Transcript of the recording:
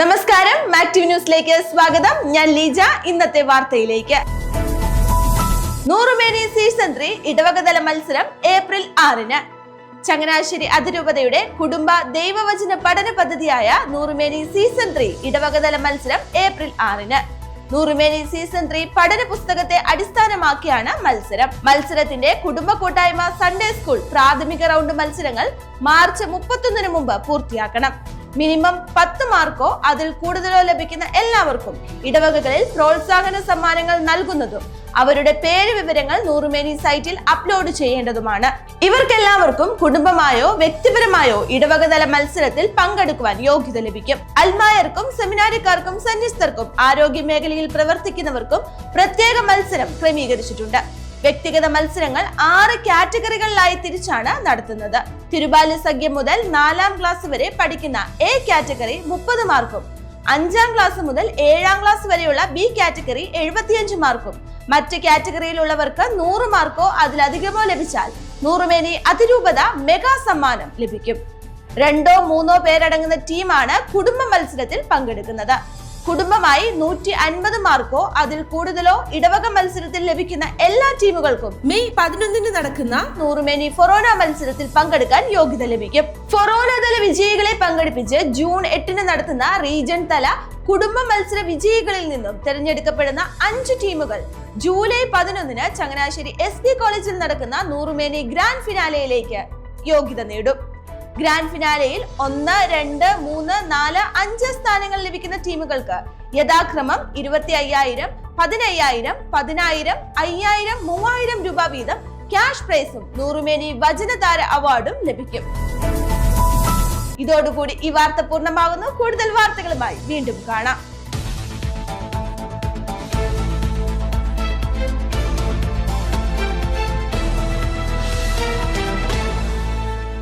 നമസ്കാരം. മാക്ടിവ് ന്യൂസിലേക്ക് സ്വാഗതം. ഞാൻ ലീജ. ഇന്നത്തെ വാർത്തയിലേക്ക്. നൂറുമേനി സീസൺ ത്രീ ഇടവകതല മത്സരം ഏപ്രിൽ ആറിന്. ചങ്ങനാശ്ശേരി അതിരൂപതയുടെ കുടുംബ ദൈവവചന പഠന പദ്ധതിയായ നൂറുമേനി സീസൺ ത്രീ ഇടവകതല മത്സരം ഏപ്രിൽ ആറിന്. നൂറുമേനി സീസൺ ത്രീ പഠന പുസ്തകത്തെ അടിസ്ഥാനമാക്കിയാണ് മത്സരം. മത്സരത്തിന്റെ കുടുംബ കൂട്ടായ്മ സൺഡേ സ്കൂൾ പ്രാഥമിക റൗണ്ട് മത്സരങ്ങൾ മാർച്ച് മുപ്പത്തൊന്നിന് മുമ്പ് പൂർത്തിയാക്കണം. മിനിമം പത്ത് മാർക്കോ അതിൽ കൂടുതലോ ലഭിക്കുന്ന എല്ലാവർക്കും ഇടവകകളിൽ പ്രോത്സാഹന സമ്മാനങ്ങൾ നൽകുന്നതും അവരുടെ പേര് വിവരങ്ങൾ നൂറുമേനി സൈറ്റിൽ അപ്ലോഡ് ചെയ്യേണ്ടതുമാണ്. ഇവർക്കെല്ലാവർക്കും കുടുംബമായോ വ്യക്തിപരമായോ ഇടവകതല മത്സരത്തിൽ പങ്കെടുക്കുവാൻ യോഗ്യത ലഭിക്കും. അൽമായർക്കും സെമിനാരിക്കാർക്കും സന്യസ്തർക്കും ആരോഗ്യ മേഖലയിൽ പ്രവർത്തിക്കുന്നവർക്കും പ്രത്യേക മത്സരം ക്രമീകരിച്ചിട്ടുണ്ട്. വ്യക്തിഗത മത്സരങ്ങൾ ആറ് കാറ്റഗറികളിലായി തിരിച്ചാണ് നടത്തുന്നത്. തിരുബാലി സഖ്യം മുതൽ നാലാം ക്ലാസ് വരെ പഠിക്കുന്ന എ കാറ്റഗറി മുപ്പത് മാർക്കും അഞ്ചാം ക്ലാസ് മുതൽ ഏഴാം ക്ലാസ് വരെയുള്ള ബി കാറ്റഗറി എഴുപത്തിയഞ്ച് മാർക്കും. മറ്റ് കാറ്റഗറിയിലുള്ളവർക്ക് നൂറ് മാർക്കോ അതിലധികമോ ലഭിച്ചാൽ നൂറുമേനി അതിരൂപത മെഗാ സമ്മാനം ലഭിക്കും. രണ്ടോ മൂന്നോ പേരടങ്ങുന്ന ടീമാണ് കുടുംബ മത്സരത്തിൽ പങ്കെടുക്കുന്നത്. കുടുംബമായി നൂറ്റി അൻപത് മാർക്കോ അതിൽ കൂടുതലോ ഇടവക മത്സരത്തിൽ ലഭിക്കുന്ന എല്ലാ ടീമുകൾക്കും മെയ് പതിനൊന്നിന് നടക്കുന്ന നൂറുമേനി ഫൊറോന മത്സരത്തിൽ പങ്കെടുക്കാൻ യോഗ്യത ലഭിക്കും. ഫൊറോന തല വിജയികളെ പങ്കെടുപ്പിച്ച് ജൂൺ എട്ടിന് നടത്തുന്ന റീജിയൻ തല കുടുംബ മത്സര വിജയികളിൽ നിന്നും തിരഞ്ഞെടുക്കപ്പെടുന്ന അഞ്ച് ടീമുകൾ ജൂലൈ പതിനൊന്നിന് ചങ്ങനാശ്ശേരി എസ് കോളേജിൽ നടക്കുന്ന നൂറുമേനി ഗ്രാൻഡ് ഫിനാലയിലേക്ക് യോഗ്യത നേടും. ഗ്രാൻഡ് ഫിനാലയിൽ ഒന്ന് രണ്ട് മൂന്ന് നാല് അഞ്ച് സ്ഥാനങ്ങൾ ലഭിക്കുന്ന ടീമുകൾക്ക് യഥാക്രമം ഇരുപത്തി അയ്യായിരം പതിനയ്യായിരം പതിനായിരം അയ്യായിരം മൂവായിരം രൂപ വീതം ക്യാഷ് പ്രൈസും നൂറുമേനി വചനതാര അവാർഡും ലഭിക്കും. ഇതോടുകൂടി ഈ വാർത്ത പൂർണമാകുന്നു. കൂടുതൽ വാർത്തകളുമായി വീണ്ടും കാണാം.